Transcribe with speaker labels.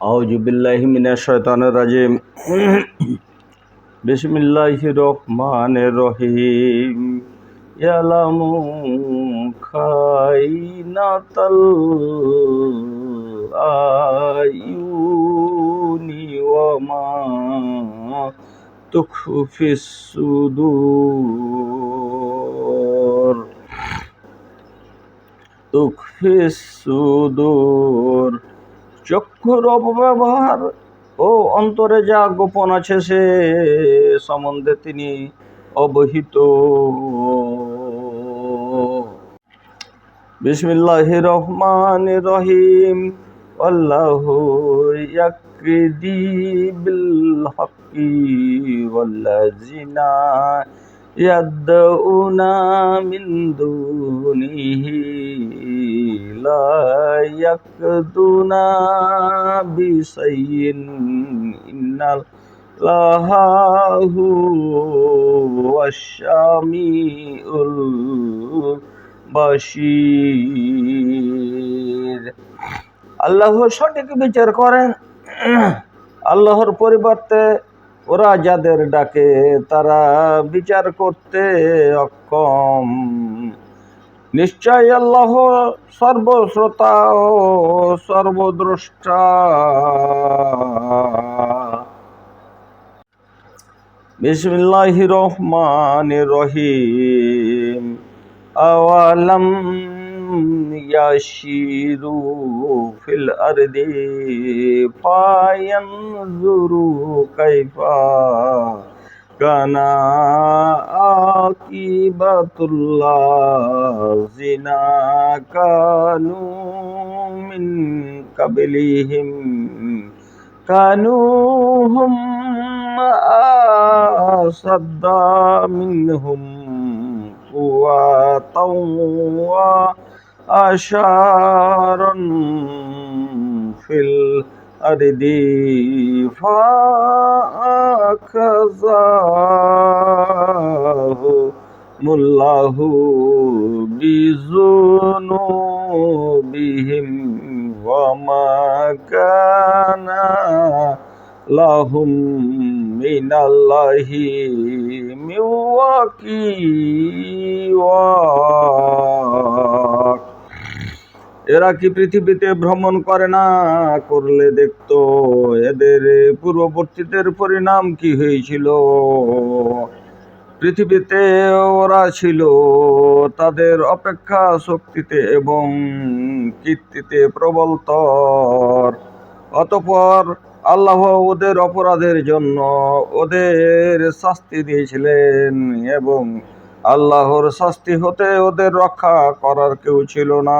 Speaker 1: আউজুবিল্লাহিমিনাশানের রাজিম। বিসমিল্লাহ রহমান রহিম। ইয়ালামু খাইনাতাল আইউনি ওয়া মা তুখফিস সুদূর। তুখফিস সুদূর। চক্ষুর অপব্যবহার। ও অন্তরে যা গোপন আছে সে সম্বন্ধে তিনি অবহিত। বিসমিল্লাহ রহমান রহিম আল্লাহ ইয়াকদি বিল হকি ওয়াল্লাযিনা ইয়াদউনা মিন দুনিহি। লা ইয়াকদুনা বিশাইইন ইন্নাল লাহু ওয়াশামিউল বাশির আল্লাহ সঠিক বিচার করেন। আল্লাহর পরিবর্তে ওরা যাদের ডাকে তারা বিচার করতে অক্ষম। নিশ্চয় আল্লাহ সর্বশ্রোতা ও সর্বদ্রষ্টা বিসমিল্লাহ রহমান রহিম আওয়ালাম يشيروا في الأرض فينظروا كيف كان عاقبة الذين كانوا من قبلهم كانوا هم أشد منهم قوة وأشارا في الأرض فأخذهم الله بذنوبهم وما كان لهم من الله من واق এরা কি পৃথিবীতে ভ্রমণ করে না? করলে দেখতো এদের পূর্ববর্তীদের পরিণাম কি হয়েছিল? পৃথিবীতে ওরা ছিল তাদের অপেক্ষা শক্তিতে এবং কীর্তিতে প্রবলতর। অতপর আল্লাহ ওদের অপরাধের জন্য ওদের শাস্তি দিয়েছিলেন এবং আল্লাহর শাস্তি হতে ওদের রক্ষা করার কেউ ছিল না।